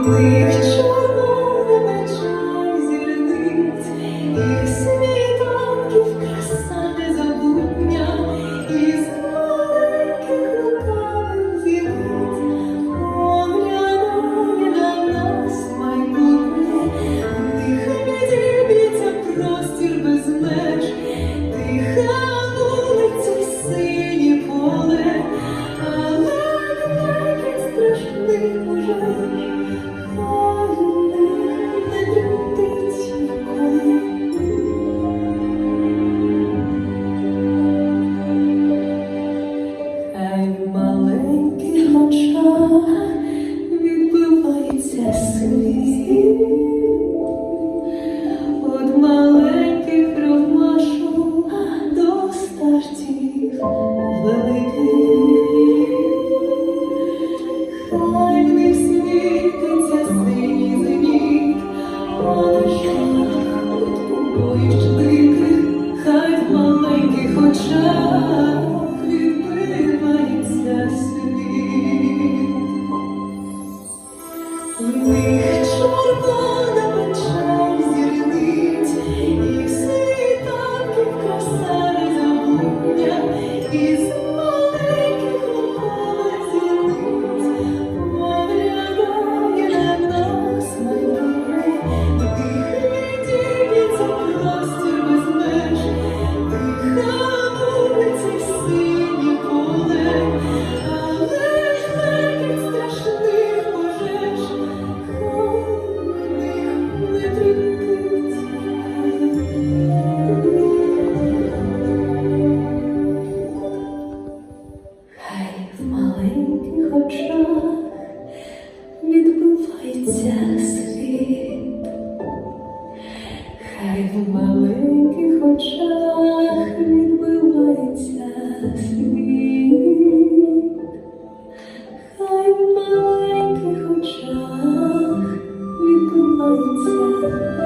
В очах відбувається світ, хай в маленьких очах відбувається світ, хай в маленьких очах відбувається.